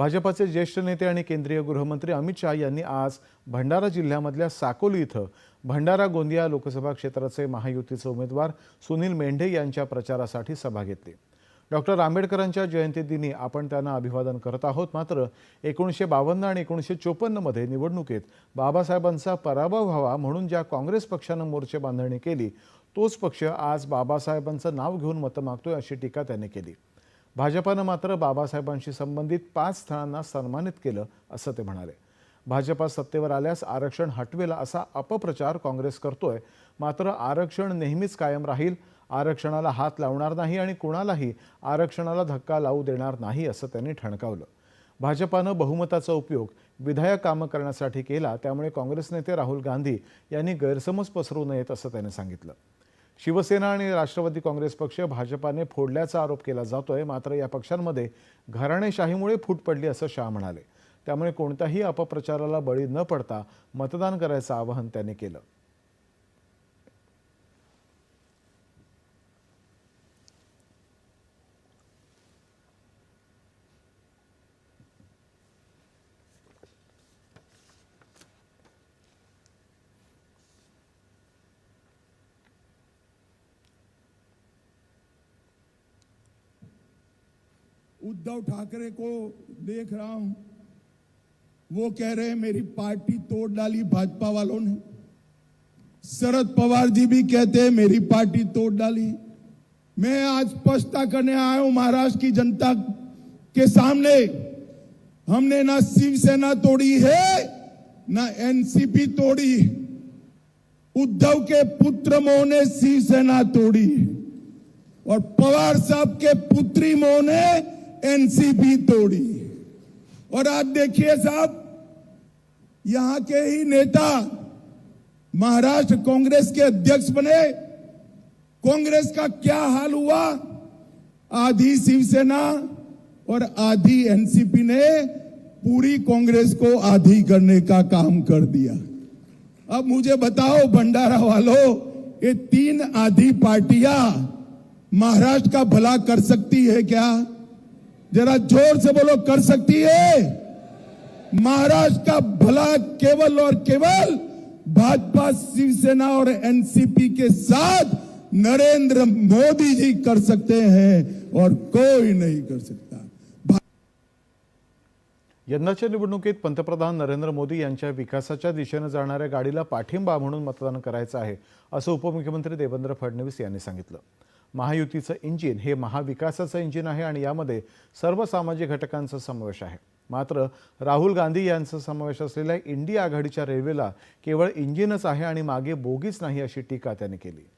भाजपाचे ज्येष्ठ नेते आणि केंद्रीय गृहमंत्री अमित शहा यांनी आज भंडारा जिल्ह्यामधल्या साकोली इथं भंडारा गोंदिया लोकसभा क्षेत्राचे महायुतीचे उमेदवार सुनील मेंढे यांच्या प्रचारासाठी सभा घेतली. डॉक्टर आंबेडकरांच्या जयंतीदिनी आपण त्यांना अभिवादन करत आहोत. मात्र एकोणीसशे बावन्न आणि एकोणीसशे चोपन्नमध्ये निवडणुकीत बाबासाहेबांचा पराभव व्हावा म्हणून ज्या काँग्रेस पक्षानं मोर्चे बांधणी केली तोच पक्ष आज बाबासाहेबांचं नाव घेऊन मतं मागतोय अशी टीका त्यांनी केली. भाजपानं मात्र बाबासाहेबांशी संबंधित पाच स्थळांना सन्मानित केलं असं ते म्हणाले. भाजपा सत्तेवर आल्यास आरक्षण हटवेल असा अपप्रचार काँग्रेस करतोय. मात्र आरक्षण नेहमीच कायम राहील आरक्षणाला हात लावणार नाही आणि कुणालाही आरक्षणाला धक्का लावू देणार नाही असं त्यांनी ठणकावलं. भाजपानं बहुमताचा उपयोग विधायक कामं करण्यासाठी केला त्यामुळे काँग्रेस नेते राहुल गांधी यांनी गैरसमज पसरू नयेत असं त्याने सांगितलं. शिवसेना आणि राष्ट्रवादी काँग्रेस पक्ष भाजपाने फोडल्याचा आरोप केला जातोय. मात्र या पक्षांमध्ये घराणेशाहीमुळे फूट पडली असं शाह म्हणाले. त्यामुळे कोणत्याही अपप्रचाराला बळी न पडता मतदान करायचं आवाहन त्यांनी केलं. उद्धव ठाकरे को देख रहा हूँ। वो कह रहे हैं, मेरी पार्टी तोड़ डाली भाजपा वालों ने। शरद पवार जी भी कहते हैं, मेरी पार्टी तोड़ डाली। मैं आज स्पष्टता करने आया हूँ, महाराष्ट्र की जनता के सामने। हमने ना शिवसेना तोड़ी है, ना एनसीपी तोड़ी उद्धव के पुत्र मोह ने शिवसेना तोड़ी और पवार साहब के पुत्री मोह ने एनसीपी तोड़ी। और आज देखिए साहब, यहाँ के ही नेता महाराष्ट्र कांग्रेस के अध्यक्ष बने। कांग्रेस का क्या हाल हुआ? आधी शिवसेना और आधी एनसीपी ने पूरी कांग्रेस को आधी करने का काम कर दिया। अब मुझे बताओ, भंडारा वालों, ये तीन आधी पार्टियाँ महाराष्ट्र का भला कर सकती है क्या? जरा जोर से बोलो कर सकती है? महाराष्ट्र का भला केवल और केवल भाजपा शिवसेना और एनसीपी के साथ नरेंद्र मोदी जी कर सकते हैं और कोई नहीं कर सकता। यंदाच्या निवडणुकीत पंतप्रधान नरेंद्र मोदी यांच्या विकासाच्या दिशेनं जाणाऱ्या गाडीला पाठिंबा म्हणून मतदान करायचं आहे असं उपमुख्यमंत्री देवेंद्र फडणवीस यांनी सांगितलं. महायुतीचं इंजिन हे महाविकासाचं इंजिन आहे आणि यामध्ये सर्व सामाजिक घटकांचा समावेश आहे. मात्र राहुल गांधी यांचा समावेश असलेल्या इंडिया आघाडीच्या रेल्वेला केवळ इंजिनच आहे आणि मागे बोगीच नाही अशी टीका त्यांनी केली.